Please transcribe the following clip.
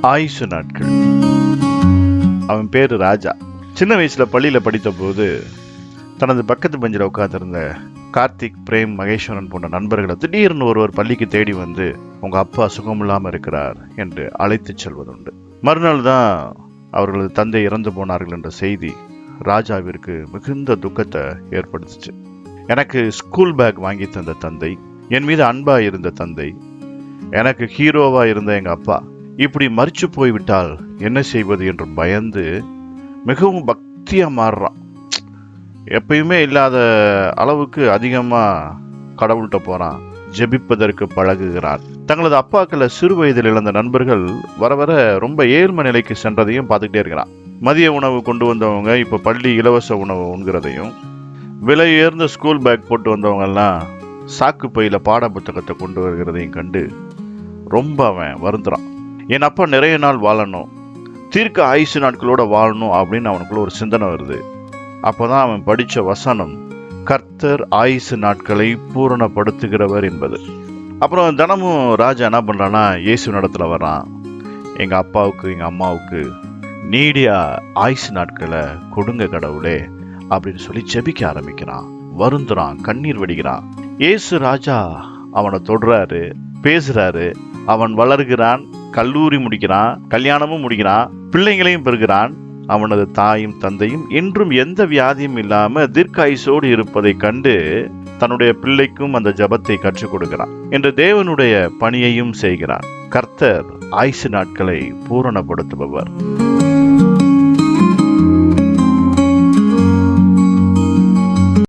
ஆயுசு நாட்கள். அவன் பேர் ராஜா. சின்ன வயசில் பள்ளியில் படித்த போது தனது பக்கத்து பெஞ்சில் உட்காந்துருந்த கார்த்திக் பிரேம் மகேஸ்வரன் போன்ற நண்பர்களை திடீர்னு ஒருவர் பள்ளிக்கு தேடி வந்து உங்கள் அப்பா சுகமில்லாமல் இருக்கிறார் என்று அழைத்துச் செல்வதுண்டு. மறுநாள் தான் அவர்களது தந்தை இறந்து போனார்கள் என்ற செய்தி ராஜாவிற்கு மிகுந்த துக்கத்தை ஏற்படுத்துச்சு. எனக்கு ஸ்கூல் பேக் வாங்கி தந்த தந்தை என் மீது அன்பாக இருந்த தந்தை எனக்கு ஹீரோவாக இருந்த எங்கள் அப்பா இப்படி மறிச்சு போய்விட்டால் என்ன செய்வது என்று பயந்து மிகவும் பக்தியாக மாறுறான் எப்பயுமே இல்லாத அளவுக்கு அதிகமாக கடவுள்கிட்ட போகிறான் ஜெபிப்பதற்கு பழகுகிறான். தங்களது அப்பாக்களை சிறு வயதில் இழந்த நண்பர்கள் வர வர ரொம்ப ஏழ்மை நிலைக்கு சென்றதையும் பார்த்துக்கிட்டே இருக்கிறான். மதிய உணவு கொண்டு வந்தவங்க இப்போ பள்ளி இலவச உணவு உண்கிறதையும் விலை உயர்ந்த ஸ்கூல் பேக் போட்டு வந்தவங்கெல்லாம் சாக்கு பையில் பாட புத்தகத்தை கொண்டு வருகிறதையும் கண்டு ரொம்ப அவன் வருந்துறான். என் அப்பா நிறைய நாள் வாழணும். தீர்க்க ஆயுசு நாட்களோட வாழணும் அப்படின்னு அவனுக்குள்ள ஒரு சிந்தனை வருது. அப்போதான் அவன் படித்த வசனம் கர்த்தர் ஆயுசு நாட்களை பூரணப்படுத்துகிறவர் என்பது. அப்புறம் தினமும் ராஜா என்ன பண்ணுறான்னா இயேசு நடத்துல வரான் எங்கள் அப்பாவுக்கு எங்கள் அம்மாவுக்கு நீடியா ஆயுசு நாட்களை கொடுங்க கடவுளே அப்படின்னு சொல்லி ஜெபிக்க ஆரம்பிக்கிறான். வருந்துறான் கண்ணீர் வடிகிறான் இயேசு ராஜா அவனை தொடுறாரு பேசுறாரு. அவன் வளர்கிறான் கல்லூரி முடிக்கிறான் கல்யாணமும் முடிக்கிறான் பிள்ளைங்களையும் பெறுகிறான். அவனது தாயும் தந்தையும் என்றும் எந்த வியாதியும் இல்லாம தீர்க்காயுசோடு இருப்பதை கண்டு தன்னுடைய பிள்ளைக்கும் அந்த ஜபத்தை கற்றுக் கொடுக்கிறான் என்று தேவனுடைய பணியையும் செய்கிறான். கர்த்தர் ஆயுசு நாட்களை பூரணப்படுத்துபவர்.